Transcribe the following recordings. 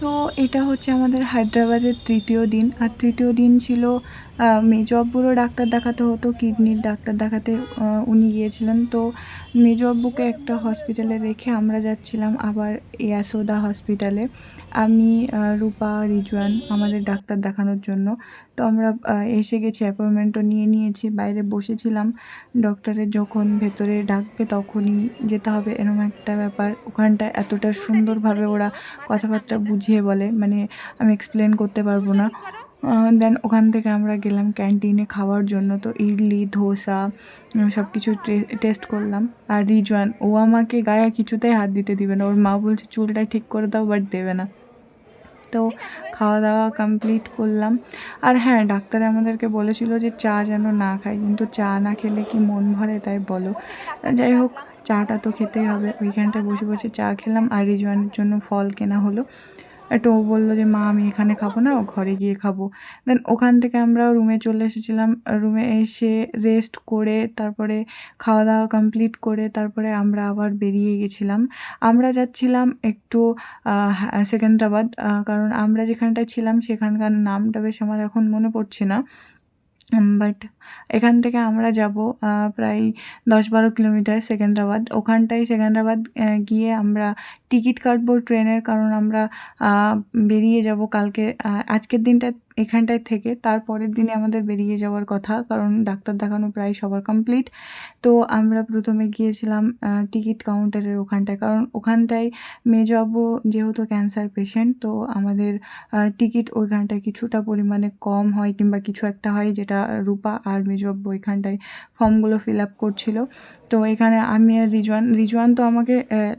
তো এটা হচ্ছে আমাদের হায়দ্রাবাদের তৃতীয় দিন। আর তৃতীয় দিন ছিল আহ, আব্বুরও ডাক্তার দেখাতে হতো কিডনির ডাক্তার দেখাতে উনি গিয়েছিলেন। তো মেজব্বুকে একটা হসপিটালে রেখে আমরা যাচ্ছিলাম আবার ইয়াসোদা হসপিটালে আমি রূপা রিজওয়ান আমাদের ডাক্তার দেখানোর জন্য। তো আমরা এসে গেছি অ্যাপয়েন্টমেন্টও নিয়ে নিয়েছি। বাইরে বসেছিলাম। ডক্টরের যখন ভেতরে ডাকবে তখনই যেতে হবে এরকম একটা ব্যাপার। ওখানটা এতটা সুন্দরভাবে ওরা কথাবার্তা বুঝিয়ে বলে মানে আমি এক্সপ্লেন করতে পারব না। দেন ওখান থেকে আমরা গেলাম ক্যান্টিনে খাওয়ার জন্য। তো ইডলি, ধোসা সব কিছু টেস্ট করলাম। আর রিজওয়ান, ও আমাকে গায়ে কিছুতেই হাত দিতে দিবে না। ওর মা বলছে, চুলটা ঠিক করে দাও বাট দেবে না। তো খাওয়া দাওয়া কমপ্লিট করলাম। আর হ্যাঁ ডাক্তার আমাদেরকে বলেছিল যে চা যেন না খাই, কিন্তু চা না খেলে কি মন ভরে তাই বলো। যাই হোক, চাটা তো খেতেই হবে। ওইখানটায় বসে বসে চা খেলাম আর রিজওয়ানের জন্য ফল কেনা হলো। একটু ও বলল যে, মা, আমি এখানে খাব না, ও ঘরে গিয়ে খাব। দেন ওখান থেকে আমরা রুমে চলে এসেছিলাম। রুমে এসে রেস্ট করে, তারপরে খাওয়া দাওয়া কমপ্লিট করে, তারপরে আমরা আবার বেরিয়ে গেছিলাম। আমরা যাচ্ছিলাম একটু সেকেন্দ্রাবাদ কারণ আমরা যেখানটায় ছিলাম সেখানকার নামটা বেশ আমার এখন মনে পড়ছে না। বাট এখান থেকে আমরা যাব প্রায় দশ বারো কিলোমিটার সেকেন্দ্রাবাদ। ওখানটায় সেকেন্দ্রাবাদ গিয়ে আমরা টিকিট কাটবো ট্রেনের, কারণ আমরা বেরিয়ে যাব কালকে আজকের দিনটা এখানটায় থেকে। তারপরের দিনে আমাদের বেরিয়ে যাওয়ার কথা, কারণ ডাক্তার দেখানো প্রায় সবার কমপ্লিট। তো আমরা প্রথমে গিয়েছিলাম টিকিট কাউন্টারের ওখানটায়, কারণ ওখানটায় মেজো আব্বু যেহেতু ক্যান্সার পেশেন্ট, তো আমাদের টিকিট ওইখানটায় কিছুটা পরিমাণে কম হয় কিংবা কিছু একটা হয় যেটা রূপা আর মেজো আব্বু ওইখানটায় ফর্মগুলো ফিল আপ করছিল। তো এখানে আমি আর রিজওয়ান রিজওয়ান তো আমাকে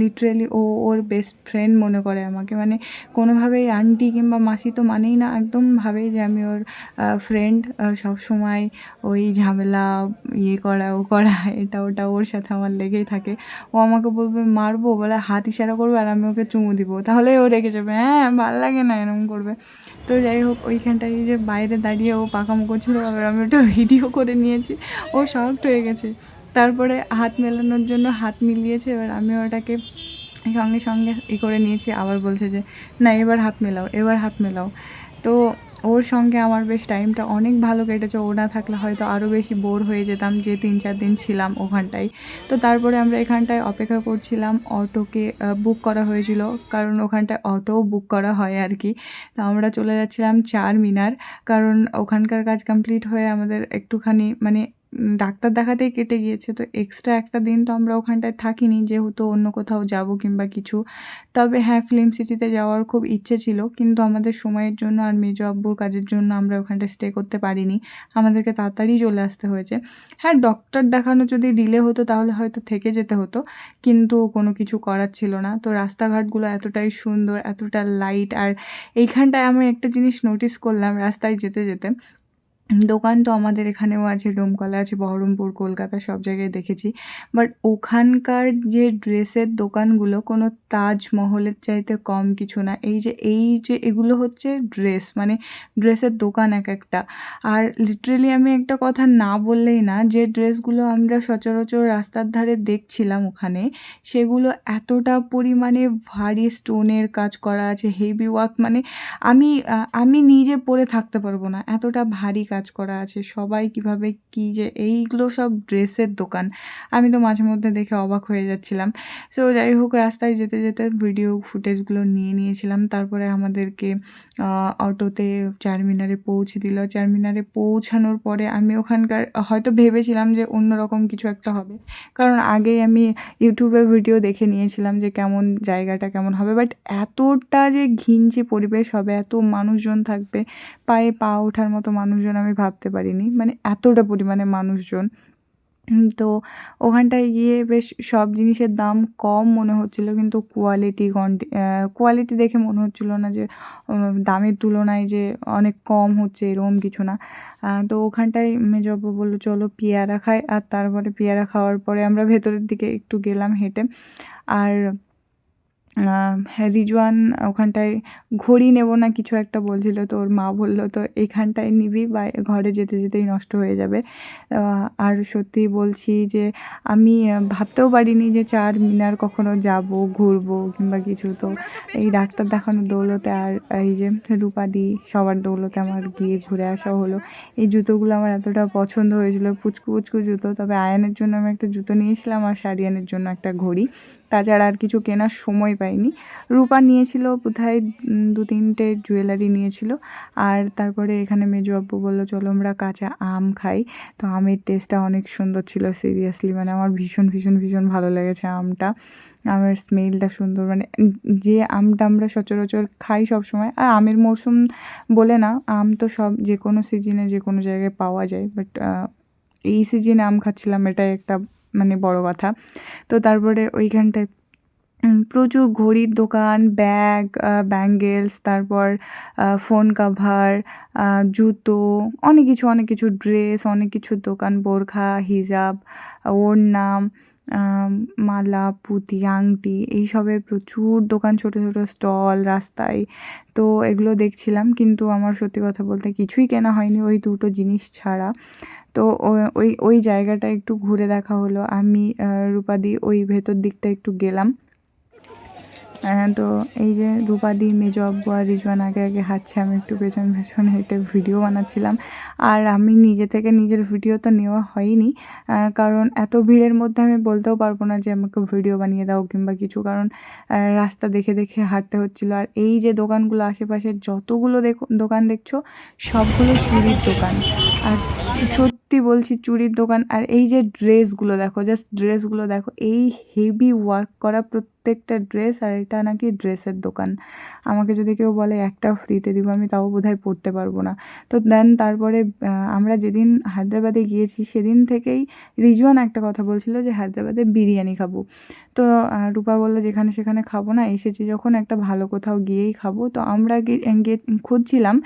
লিটারেলি ও ওর বেস্ট ফ্রেন্ড মনে করে আমাকে। মানে কোনোভাবেই আন্টি কিংবা মাসি তো মানেই না, একদম ভাবে যে আমি ওর ফ্রেন্ড সব সময় ওই ঝামেলা ইয়ে করা, ও করা, এটা, ওটা ওর সাথে আমার লেগেই থাকে। ও আমাকে বলবে, মারবো? বলে, হাত ইশারা করবে আর আমি ওকে চুমু দিব। তাহলেই ও রেগে যাবে। হ্যাঁ ভালো লাগে না এরকম করবে। তো যাই হোক, ওইখানটায় যে বাইরে দাঁড়িয়ে ও পাকামো করছিল আমি ওটা ভিডিও করে নিয়েছি। ও শক্ট হয়ে গেছে। তারপরে হাত মেলানোর জন্য হাত মিলিয়েছে, এবার আমি ওটাকে সঙ্গে সঙ্গে ই করে নিয়েছি। আবার বলছে যে, না, এবার হাত মেলাও, এবার হাত মেলাও। তো ওর সঙ্গে আমার বেশ টাইমটা অনেক ভালো কেটেছে। ও না থাকলে হয়তো আরও বেশি বোর হয়ে যেতাম যে তিন চার দিন ছিলাম ওখানটায়। তো তারপরে আমরা এখানটায় অপেক্ষা করছিলাম, অটোকে বুক করা হয়েছিল। কারণ ওখানটায় অটোও বুক করা হয় আর কি তো আমরা চলে যাচ্ছিলাম চার মিনার। কারণ ওখানকার কাজ কমপ্লিট হয়ে আমাদের একটুখানি মানে ডাক্তার দেখাতেই কেটে গিয়েছে। তো এক্সট্রা একটা দিন তো আমরা ওখানটায় থাকিনি, যেহেতু অন্য কোথাও যাব কিংবা কিছু। তবে হ্যাঁ ফিল্ম সিটিতে যাওয়ার খুব ইচ্ছে ছিল, কিন্তু আমাদের সময়ের জন্য আর মেজো আব্বুর কাজের জন্য আমরা ওখানটায় স্টে করতে পারিনি। আমাদেরকে তাড়াতাড়ি চলে আসতে হয়েছে। হ্যাঁ ডক্টর দেখানো যদি ডিলে হতো তাহলে হয়তো থেকে যেতে হতো, কিন্তু কোনো কিছু করার ছিল না। তো রাস্তাঘাটগুলো এতটাই সুন্দর, এতটা লাইট আর এইখানটায় আমি একটা জিনিস নোটিস করলাম রাস্তায় যেতে যেতে। দোকান তো আমাদের এখানেও আছে, ডোমকলে আছে, বহরমপুর, কলকাতা সব জায়গায় দেখেছি। বাট ওখানকার যে ড্রেসের দোকানগুলো কোনো তাজমহলের চাইতে কম কিছু না। এই যে এই যে এগুলো হচ্ছে ড্রেস মানে ড্রেসের দোকান এক একটা। আর লিটারেলি আমি একটা কথা না বললেই না, যে ড্রেসগুলো আমরা সচরাচর রাস্তার ধারে দেখছিলাম ওখানে, সেগুলো এতটা পরিমাণে ভারী স্টোনের কাজ করা আছে, হেভি ওয়ার্ক মানে আমি আমি নিজে পরে থাকতে পারব না, এতটা ভারী কাজ করা আছে, সবাই কীভাবে কি যে, এইগুলো সব ড্রেসের দোকান। আমি তো মাঝে মধ্যে দেখে অবাক হয়ে যাচ্ছিলাম। সো যাই হোক, রাস্তায় যেতে যেতে ভিডিও ফুটেজগুলো নিয়ে নিয়েছিলাম। তারপরে আমাদেরকে অটোতে চারমিনারে পৌঁছে দিল। চারমিনারে পৌঁছানোর পরে আমি ওখানকার, হয়তো ভেবেছিলাম যে অন্যরকম কিছু একটা হবে। কারণ আগেই আমি ইউটিউবে ভিডিও দেখে নিয়েছিলাম যে কেমন জায়গাটা কেমন হবে। বাট এতটা যে ঘিঞ্চি পরিবেশ হবে, এত মানুষজন থাকবে, পায়ে পা ওঠার মতো মানুষজন আমি ভাবতে পারিনি। মানে এতটা পরিমাণে মানুষজন। তো ওখানটায় গিয়ে বেশ সব জিনিসের দাম কম মনে হচ্ছিল, কিন্তু কোয়ালিটি কন্টি কোয়ালিটি দেখে মনে হচ্ছিল না যে দামের তুলনায় যে অনেক কম হচ্ছে এরকম কিছু না। তো ওখানটায় মেজবাবু বলল, চলো পেয়ারা খাই। আর তারপরে পেয়ারা খাওয়ার পরে আমরা ভেতরের দিকে একটু গেলাম হেঁটে। আর রিজওয়ান ওখানটায় ঘড়ি নেব না কিছু একটা বলছিল তো ওর মা বলল তো এখানটায় নিবি বা ঘরে যেতে যেতেই নষ্ট হয়ে যাবে। আর সত্যি বলছি যে আমি ভাবতেও পারিনি যে চার মিনার কখনো যাব ঘুরবো কিংবা কিছু। তো এই ডাক্তার দেখানোর দৌলতে আর এই যে রূপাদি সবার দৌলতে আমার গিয়ে ঘুরে আসা হলো। এই জুতোগুলো আমার এতটা পছন্দ হয়েছিল পুচকু পুচকু জুতো। তবে আয়ানের জন্য আমি একটা জুতো নিয়েছিলাম আর শাড়িয়ানের জন্য একটা ঘড়ি। তাছাড়া আর কিছু কেনার সময় পাইনি। রূপা নিয়েছিল কোথায় দু তিনটে জুয়েলারি নিয়েছিল। আর তারপরে এখানে মেজো আব্বু বলল, চলো আমরা কাঁচা আম খাই। তো আমের টেস্টটা অনেক সুন্দর ছিল সিরিয়াসলি মানে আমার ভীষণ ভীষণ ভীষণ ভালো লেগেছে আমটা। আমের স্মেলটা সুন্দর। মানে যে আমটা আমরা সচরাচর খাই সব সময় আর আমের মরশুম বলে না, আম তো সব, যে কোনো সিজনে যে কোনো জায়গায় পাওয়া যায়। বাট এই সিজনে আম খাচ্ছিলাম, এটাই একটা মানে বড় কথা। তো তারপরে ওইখানটায় প্রচুর ঘড়ির দোকান, ব্যাগ ব্যাঙ্গেলস, তারপর ফোন কাভার জুতো, অনেক কিছু অনেক কিছু ড্রেস, অনেক কিছুর দোকান, বোরখা, হিজাব, ওড়না মালা, পুঁতি, আংটি, এইসবের প্রচুর দোকান, ছোট ছোট স্টল রাস্তায়। তো এগুলো দেখছিলাম, কিন্তু আমার সত্যি কথা বলতে কিছুই কেনা হয়নি ওই দুটো জিনিস ছাড়া। তো ওই ওই জায়গাটা একটু ঘুরে দেখা হলো। আমি রূপাদি ওই ভেতর দিকটা একটু গেলাম। তো এই যে রূপাদি, মেজো আব্বু আর রিজওয়ান আগে আগে হাঁটছে, আমি একটু পেছন পেছন হেঁটে ভিডিও বানাচ্ছিলাম। আর আমি নিজে থেকে নিজের ভিডিও তো নেওয়া হয়নি কারণ এত ভিড়ের মধ্যে আমি বলতেও পারব না যে আমাকে ভিডিও বানিয়ে দাও কিংবা কিছু, কারণ রাস্তা দেখে দেখে হাঁটতে হচ্ছিল। আর এই যে দোকানগুলো আশেপাশে যতগুলো দেখো, দোকান দেখছ, সবগুলো চুরির দোকান। আর সত্যি বলছি চুরির দোকান আর এই যে ড্রেসগুলো দেখো জাস্ট ড্রেসগুলো দেখো, এই হেভি ওয়ার্ক করা প্রত্যেকটা ড্রেস আর এটা নাকি ড্রেসের দোকান। আমাকে যদি কেউ বলে একটা ফ্রিতে দিব, আমি তাও বোধহয় পড়তে পারব না। তো দেন তারপরে আমরা যেদিন হায়দ্রাবাদে গিয়েছি, সেদিন থেকেই রিজওয়ান একটা কথা বলছিল যে হায়দ্রাবাদে বিরিয়ানি খাব। তো রূপা বলল, যেখানে সেখানে খাব না, এসেছি যখন একটা ভালো কোথাও গিয়েই খাব। তো আমরা গিয়ে খুঁজছিলাম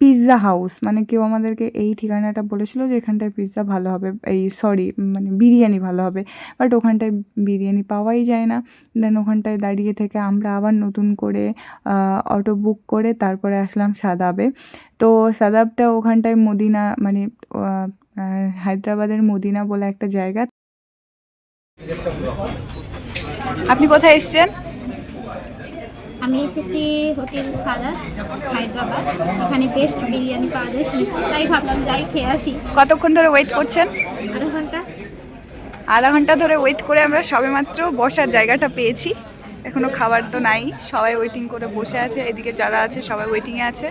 পিৎজা হাউস মানে কেউ আমাদেরকে এই ঠিকানাটা বলেছিল যে এখানটায় পিৎজা ভালো হবে, এই সরি মানে বিরিয়ানি ভালো হবে। বাট ওখানটায় বিরিয়ানি পাওয়াই যায় না। দেন ওখানটায় দাঁড়িয়ে থেকে আমরা আবার নতুন করে অটো বুক করে তারপরে আসলাম সাদাবে তো সাদাবটা ওখানটায় মদিনা মানে হায়দ্রাবাদের মদিনা বলে একটা জায়গা। আপনি কোথায় এসছেন? আমি এসেছি হোটেল সাদাত হায়দ্রাবাদ। এখানে বেস্ট বিরিয়ানি পাওয়া যায় শুনেছি। তাই ভাবলাম যাই খেয়ে আসি। কতক্ষণ ধরে ওয়েট করছেন? আধা ঘণ্টা। আধা ঘণ্টা ধরে ওয়েট করে আমরা সবেমাত্র বসার জায়গাটা পেয়েছি। এখনও খাবার তো নাই। সবাই ওয়েটিং করে বসে আছে। এদিকে যারা আছে সবাই ওয়েটিংয়ে আছে।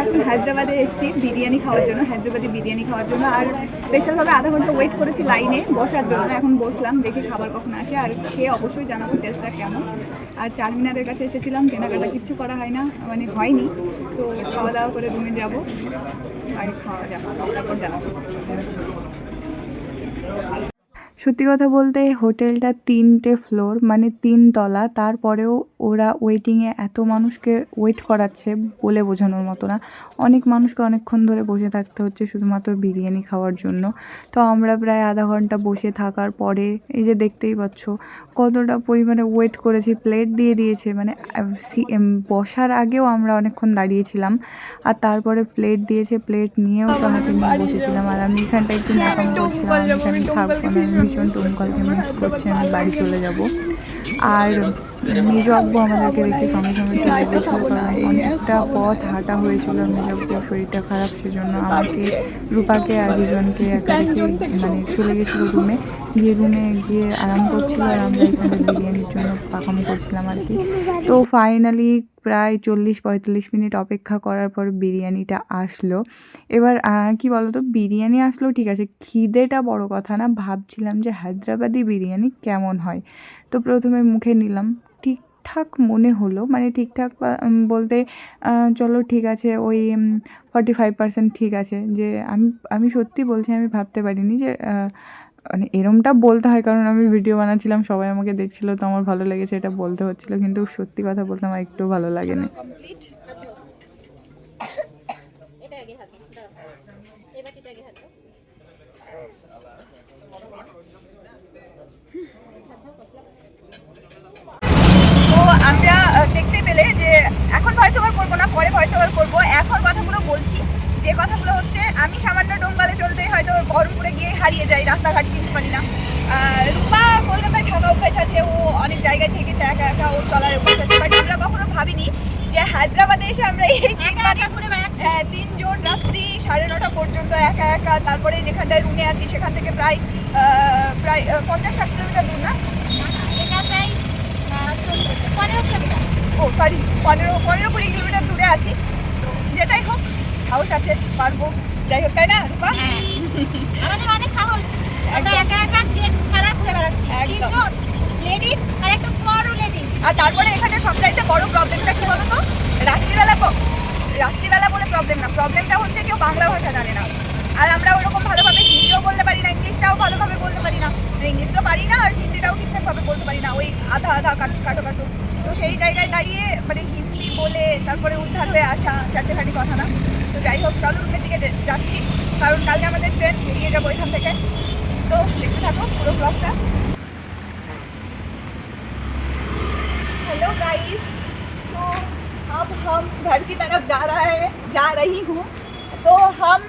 এখন হায়দ্রাবাদে এসেছি বিরিয়ানি খাওয়ার জন্য, হায়দ্রাবাদি বিরিয়ানি খাওয়ার জন্য। আর স্পেশালভাবে আধা ঘণ্টা ওয়েট করেছি লাইনে বসার জন্য, এখন বসলাম, দেখি খাবার কখন আসে। আর খেয়ে অবশ্যই জানাব টেস্টটা কেমন। আর চারমিনারের কাছে এসেছিলাম, কেনাকাটা কিচ্ছু করা হয় না মানে হয়নি। তো খাওয়া দাওয়া করে রুমে যাব, আর খাওয়া যাব তারপর জানাব। সত্যি কথা বলতে হোটেলটা তিনটে ফ্লোর মানে তিন তলা। তারপরেও ওরা ওয়েটিংয়ে এত মানুষকে ওয়েট করাচ্ছে বলে বোঝানোর মতো না। অনেক মানুষকে অনেকক্ষণ ধরে বসে থাকতে হচ্ছে শুধুমাত্র বিরিয়ানি খাওয়ার জন্য। তো আমরা প্রায় আধা ঘণ্টা বসে থাকার পরে এই যে দেখতেই পাচ্ছ, কতটা পরিমাণে ওয়েট করেছি প্লেট দিয়ে দিয়েছে। মানে বসার আগেও আমরা অনেকক্ষণ দাঁড়িয়েছিলাম আর তারপরে প্লেট দিয়েছে প্লেট নিয়েও তো হাতে নিয়ে বসেছিলাম। আর আমি এখানটা একটু ন্যাকাম করছিলাম না টোন কলকে মিস করছি আমি বাড়ি চলে যাব। আর মেজো আব্বু আমাদেরকে দেখে সঙ্গে সঙ্গে চলে গেছিল কারণ অনেকটা পথ হাঁটা হয়েছিল মেজো আব্বুর শরীরটা খারাপ, সেজন্য আমাকে, রূপাকে আর দুজনকে একা রেখে মানে চলে গেছিল রুমে। গিয়ে রুমে গিয়ে আরাম করছিল আর আমরা এখানে বিরিয়ানির জন্য পাকাম করছিলাম আর কি। তো ফাইনালি প্রায় চল্লিশ, পঁয়তাল্লিশ মিনিট অপেক্ষা করার পর বিরিয়ানিটা আসলো। এবার কি বলতো, বিরিয়ানি আসলো ঠিক আছে, খিদেটা বড় কথা না, ভাবছিলাম যে হায়দ্রাবাদি বিরিয়ানি কেমন হয়। তো প্রথমে মুখে নিলাম ঠিকঠাক মনে হলো মানে ঠিকঠাক বলতে চলো ঠিক আছে, ওই ফর্টি ফাইভ পার্সেন্ট ঠিক আছে, যে আমি আমি সত্যি বলছি, আমি ভাবতে পারিনি যে মানে এরমটা বলতে হয়, কারণ আমি ভিডিও বানাচ্ছিলাম, সবাই আমাকে দেখছিল, তো আমার ভালো লেগেছে এটা বলতে হচ্ছিল, কিন্তু সত্যি কথা বলতে আমার একটু ভালো লাগেনি। এটা আমি সামান্য ডোঙ্গালে চলতে হয়তো বহরমপুরে গিয়ে হারিয়ে যাই রাস্তাঘাট চিনতে পারি না। রূপা কলকাতায় থাকা অভ্যাস আছে ও অনেক জায়গায় থেকেছে একা একা ও চলার অভ্যাস আছে। বাট আমরা কখনো ভাবিনি যে হায়দ্রাবাদে এসে আমরা এই হ্যাঁ তিনজন রাত্রি সাড়ে নটা পর্যন্ত একা একা তারপরে যেখানটায় রুমে আছি সেখান থেকে প্রায় প্রায় পঞ্চাশ ষাট কিলোমিটার দূর না? ও সরি পনেরো পনেরো কুড়ি কিলোমিটার দূরে আছি। তো যেটাই হোক সাহস আছে পারব। যাই হোক তাই না রূপা? হ্যাঁ। আমাদের অনেক সাহস। আমরা একা একা জেন্টস ছাড়া ঘুরে বেড়াচ্ছি। তিনজন লেডিস আর একটা বড় লেডিস আর তারপরে এখানে সবচাইতে বড় প্রবলেমটা কি বলো তো রাত্রিবেলা রাত্রিবেলা বলে প্রবলেম না। প্রবলেমটা হচ্ছে কেউ বাংলা ভাষা জানে না। আর আমরা ওরকম ভালোভাবে হিন্দিও বলতে পারি না ইংলিশটাও ভালোভাবে বলতে পারি না। ইংলিশ তো পারি না আর হিন্দিটাও ঠিকঠাকভাবে বলতে পারি না। ওই আধা আধা কাটো কাটো তো সেই জায়গায় দাঁড়িয়ে মানে হিন্দি বলে তারপরে উদ্ধার হয়ে আসা চারটেখানি কথা না তো যাই হোক চলো রুমের দিকে যে- যাচ্ছি কারণ কালকে আমাদের ট্রেন বেরিয়ে যাবো এখান থেকে তো দেখতে থাকো পুরো ব্লগটা हेलो गाइस तो अब हम घर की तरफ जा रहा है जा रही हूँ तो हम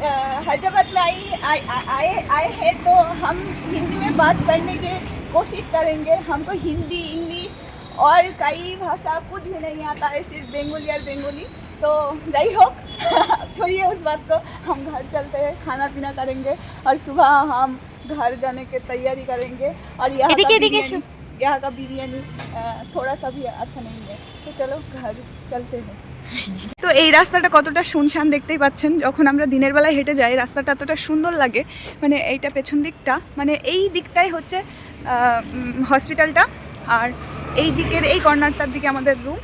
अ, हैदराबाद में आई आए आए आए हैं तो हम हिंदी में बात करने की कोशिश करेंगे हमको हिंदी इंग्लिश और कई भाषा कुछ भी नहीं आता है सिर्फ बेंगोली और बेंगोली तो जाई हो छोड़िए उस बात को हम घर चलते हैं खाना पीना करेंगे और सुबह हम घर जाने की तैयारी करेंगे और यहाँ का एदिके, एदिके बिरयानी- यहाँ का बिरयानी अ, थोड़ा सा भी अच्छा नहीं है तो चलो घर चलते हैं তো এই রাস্তাটা কতটা শুনশান দেখতেই পাচ্ছেন যখন আমরা দিনের বেলায় হেঁটে যাই রাস্তাটা এতটা সুন্দর লাগে মানে এইটা পেছন দিকটা মানে এই দিকটাই হচ্ছে হসপিটালটা আর এই দিকের, এই কর্নারটার দিকে আমাদের রুম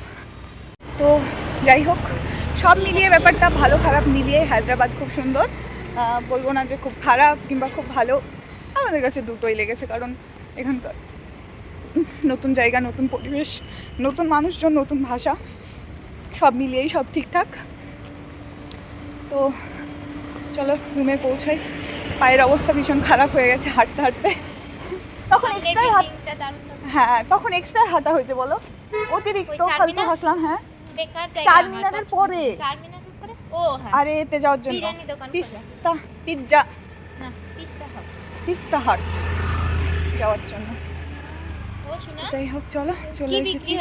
তো যাই হোক, সব মিলিয়ে ব্যাপারটা ভালো খারাপ মিলিয়ে হায়দ্রাবাদ খুব সুন্দর। বলব না যে খুব খারাপ কিংবা খুব ভালো। আমাদের কাছে দুটোই লেগেছে, কারণ এখানকার নতুন জায়গা, নতুন পরিবেশ, নতুন মানুষজন, নতুন ভাষা, সব মিলিয়েই সব ঠিকঠাক। তো চলো রুমে পৌঁছাই। পায়ের অবস্থা ভীষণ খারাপ হয়ে গেছে হাঁটতে হাঁটতে। তখন এক্সট্রা। হ্যাঁ তখন এক্সট্রা হাঁটা হয়েছে বলো। অতিরিক্ত ফালতু হাসলাম হ্যাঁ। চার মিনারের পরে। হ্যাঁ। আরে এতে যাওয়ার জন্য। পিস্তা পিৎজা। পিস্তা হাট। যাওয়ার জন্য। যাই হোক চলো চলে এসেছি।